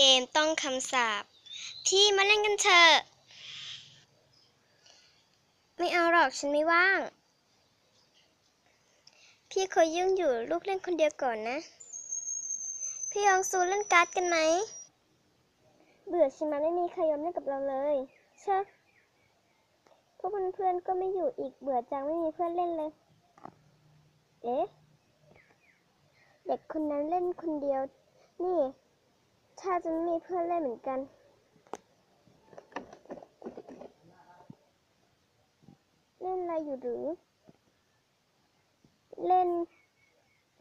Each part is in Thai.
เกมต้องคำสาปที่มาเล่นกันเถอะ ไม่เอาหรอกฉันไม่ว่าง พี่เคยยุ่งอยู่ลูกเล่นคนเดียวก่อนนะ พี่ยองซูเล่นการ์ดกันไหม เบื่อใช่ไหมไม่มีใครยอมเล่นกับเราเลยเชอะพวกเพื่อนๆก็ไม่อยู่อีกเบื่อจังไม่มีเพื่อนเล่นเลย เอ๊ะ เด็กคนนั้นเล่นคนเดียว นี่ ถ้าจะมีเพื่อนเล่นเหมือนกันเล่นอะไรอยู่หรือ เล่น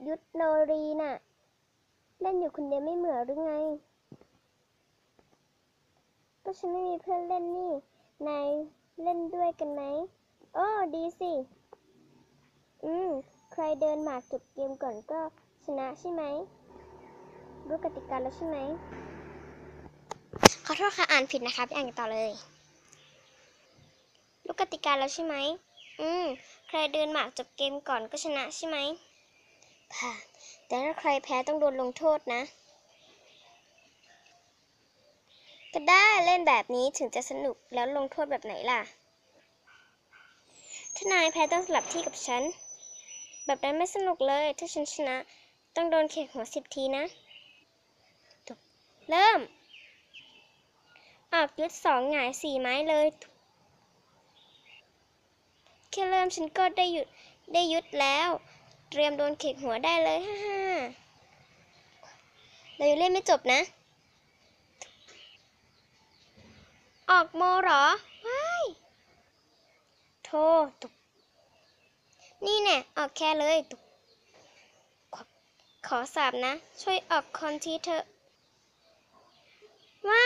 ยุทธโนรีน่ะ เล่นอยู่คนเดียวไม่เหมือหรือไง ก็ฉันไม่มีเพื่อนเล่นนี่ นายเล่นด้วยกันไหมโอ้ดีสิ อืม ใครเดินหมากจบเกมก่อนก็ชนะใช่ไหม รู้กติกาแล้วใช่ไหม ขอโทษค่ะอ่านผิดนะคะไปอ่านกันต่อเลย รู้กติกาแล้วใช่ไหม อืม ใครเดินหมากจบเกมก่อนก็ชนะใช่ไหมผ่านแต่ถ้าใครแพ้ต้องโดนลงโทษนะ ก็ได้เล่นแบบนี้ถึงจะสนุกแล้วลงโทษแบบไหนล่ะ ถ้านายแพ้ต้องสลับที่กับฉัน แบบนั้นไม่สนุกเลย ถ้าฉันชนะ ต้องโดนเข็กหัวสิบทีนะ เริ่ม ออกยึดสองหงายสี่ไม้เลยแค่เริ่มฉันก็ได้หยุดได้ยุดแล้ว เตรียมโดนเข็กหัวได้เลยฮ่าฮ่าเรายังเล่นไม่จบนะ ออกโมหรอว้ายโทรตุกนี่แน่ออกแค่เลยตุกขอขอสาบนะ ช่วยออกคอนทีเถอะ ว่า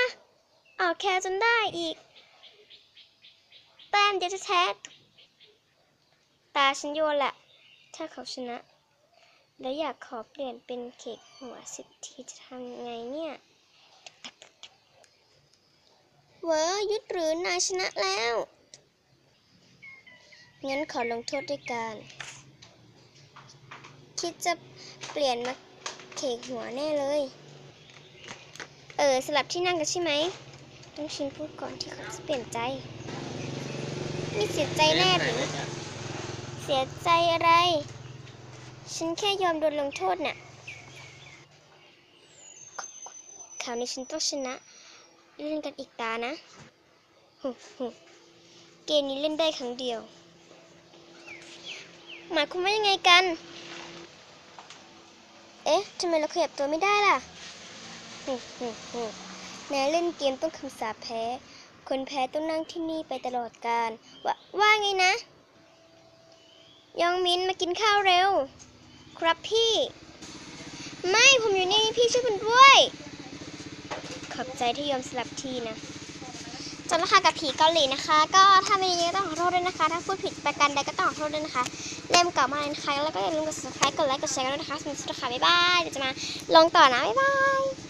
ออกแค่จนได้อีก แต้มเดียวแท้ตาฉันโยนแหละ ถ้าเขาชนะ แล้วอยากขอเปลี่ยนเป็นเค้กหัวสิบทีจะทำไงเนี่ย เวอร์ยุดหรือนายชนะแล้ว งั้นขอลงโทษด้วยการ คิดจะเปลี่ยนมาเขกหัวแน่เลย ออสลับที่นั่งกันใช่ไหมต้องชินพูดก่อนที่เขาจะเปลี่ยนใจนี่เสียใจแน่หรือเสียใจอะไร ฉันแค่ยอมโดนลงโทษน่ะคราวนี้ฉันต้องชนะเล่นกันอีกตานะหึหึเกมนี้เล่นได้ครั้งเดียว หมายความว่ายังไงกัน เอ๊ะทำไมเราขยับตัวไม่ได้ล่ะหึหึหึ นายเล่นเกมต้องคำสาปแพ้ คนแพ้ต้องนั่งที่นี่ไปตลอดกาลว่าว่าไงนะ ยองมินมากินข้าวเร็ว ครับพี่ ไม่ผมอยู่นี่พี่ช่วยผมด้วย ขอบใจที่ยอมสลับที่นะจบแล้วค่ะกับผีเกาหลีนะคะ ก็ถ้าไม่ดีก็ต้องขอโทษด้วยนะคะ ถ้าพูดผิดประการใดก็ต้องขอโทษด้วยนะคะเล่มเก่ามากเลยนะคะแล้วก็อย่าลืมกด subscribe กดไลค์กดแชร์กันด้วยนะคะสำหรับสุดท้าบ๊ายบายเดี๋ยวจะมาลงต่อนะบ๊ายบาย